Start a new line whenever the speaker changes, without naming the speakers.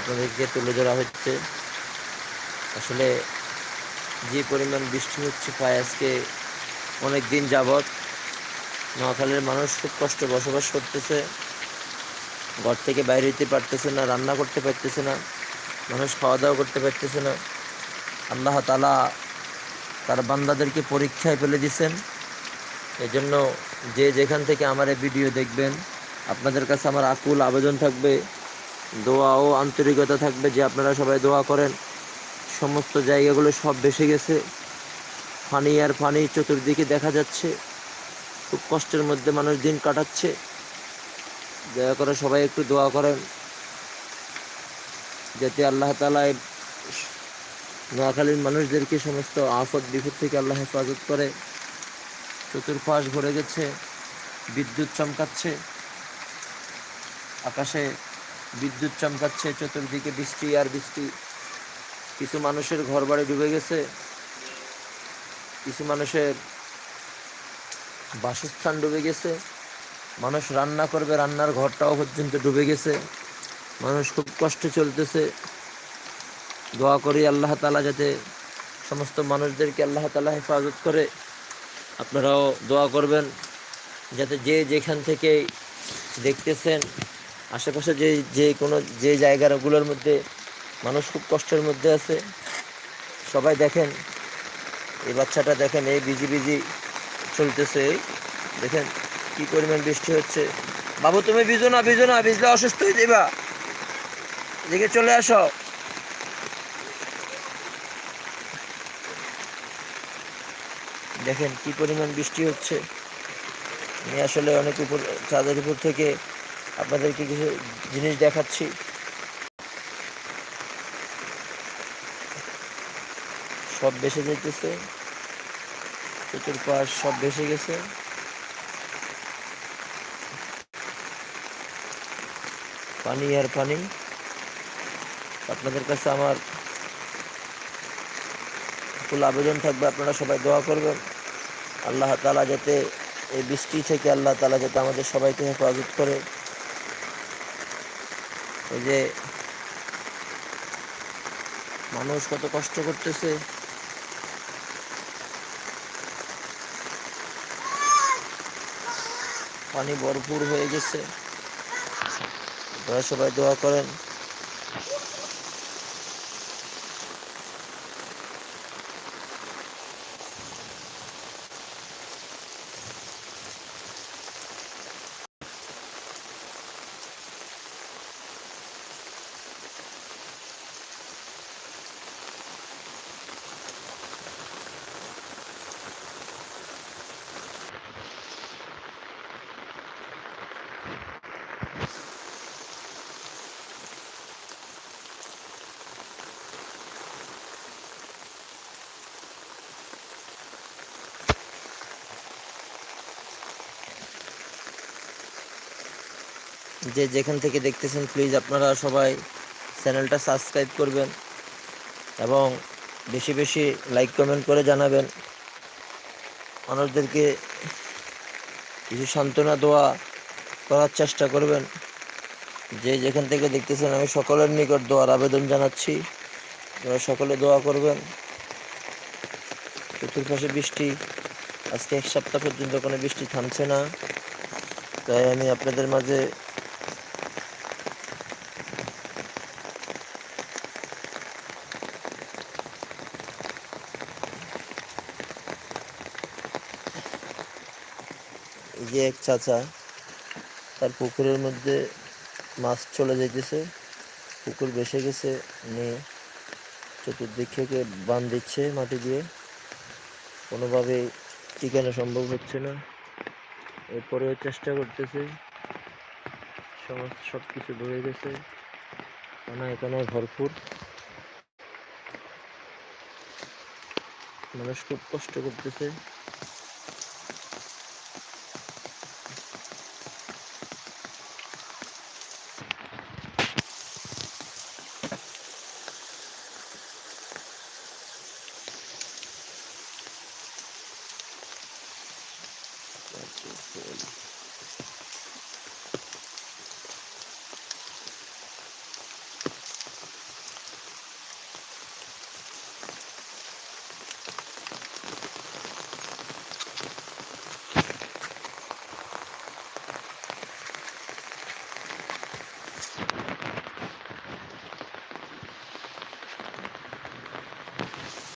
আপনাদেরকে তুলে ধরা হচ্ছে, আসলে যে পরিমাণ বৃষ্টি হচ্ছে প্রায় আজকে অনেক দিন যাবৎ, নোয়াখালীর মানুষ খুব কষ্ট বসবাস করতেছে, ঘর থেকে বাইরে যেতে পারতেছে না, রান্না করতে পারতেছে না, মানুষ খাওয়া দাওয়া করতে পারতেছে না। আল্লাহ তালা তার বান্দাদেরকে পরীক্ষায় ফেলে দিছেন। এজন্য যে যেখান থেকে আমার এই ভিডিও দেখবেন, আপনাদের কাছে আমার আকুল আবেদন থাকবে। দোয়া ও আন্তরিকতা থাকবে যে আপনারা সবাই দোয়া করেন। সমস্ত জায়গাগুলো সব ভেসে গেছে। ফানি আর ফানি চতুর্দিকে দেখা যাচ্ছে। খুব কষ্টের মধ্যে মানুষ দিন কাটাচ্ছে। দয়া করে সবাই একটু দোয়া করেন। যাতে আল্লাহ তালা নোয়াখালীর মানুষদেরকে সমস্ত আফত বিপদ থেকে আল্লাহ হেফাজত করে। চতুর্পাশ ভরে গেছে। বিদ্যুৎ চমকাচ্ছে। আকাশে বিদ্যুৎ চমকাচ্ছে, চতুর্দিকে বৃষ্টি আর বৃষ্টি। কিছু মানুষের ঘর বাড়ি ডুবে গেছে। কিছু মানুষের বাসস্থান ডুবে গেছে। মানুষ রান্না করবে, রান্নার ঘরটাও পর্যন্ত ডুবে গেছে। মানুষ খুব কষ্টে চলতেছে। দোয়া করি আল্লাহ তালা যাতে সমস্ত মানুষদেরকে আল্লাহ তালা হেফাজত করে। আপনারাও দোয়া করবেন, যাতে যে যেখান থেকে দেখতেছেন আশেপাশে যে যে কোনো, যে জায়গাগুলোর মধ্যে মানুষ খুব কষ্টের মধ্যে আছে। সবাই দেখেন, এই বাচ্চাটা দেখেন, এই বিজি বিজি চলতেছে। দেখেন কি পরিমাণ বৃষ্টি হচ্ছে। বাবু, তুমি ভিজো না ভিজো না, ভিজলে অসুস্থ হয়ে যাবা এদিকে চলে আসো। দেখেন কি পরিমাণ বৃষ্টি হচ্ছে। আমি আসলে অনেক উপর, চাঁদের উপর থেকে আপনাদেরকে কিছু জিনিস দেখাচ্ছি। সব বেসে যেতেছে চতুর্পাশ সব বেসে গেছে। পানি আর পানি। আপনাদের কাছে আমার ফুল আবেদন থাকবে, আপনারা সবাই দোয়া করবেন। আল্লাহ তালা যাতে এই বৃষ্টি থেকে, আল্লাহ তালা যাতে আমাদের সবাইকে হেফাজত করে। এই যে মানুষ কত কষ্ট করতেছে। পানি ভরপুর হয়ে গেছে। সবাই দোয়া করেন। যে যেখান থেকে দেখতেছেন প্লিজ আপনারা সবাই চ্যানেলটা সাবস্ক্রাইব করবেন এবং বেশি বেশি লাইক কমেন্ট করে জানাবেন। মানুষদেরকে কিছু সান্ত্বনা, দোয়া করার চেষ্টা করবেন। যে যেখান থেকে দেখতেছেন, আমি সকলের নিকট দোয়ার আবেদন জানাচ্ছি। সকলে দোয়া করবেন। চতুর্পাশে বৃষ্টি, আজকে এক সপ্তাহ পর্যন্ত কোনো বৃষ্টি থামছে না। তাই আমি আপনাদের মাঝে যে এক চাচা, তার পুকুরের মধ্যে মাছ চলে যাইতেছে। পুকুর বেসে গেছে নিয়ে চতুর্দিক থেকে বান দিচ্ছে মাটি দিয়ে। কোনোভাবে টিকানো সম্ভব হচ্ছে না। এরপরেও চেষ্টা করতেছে। সমস্ত সব কিছু ধরে গেছে। কানা এখানে ভরপুর। মানুষ খুব কষ্ট করতেছে। Ayan.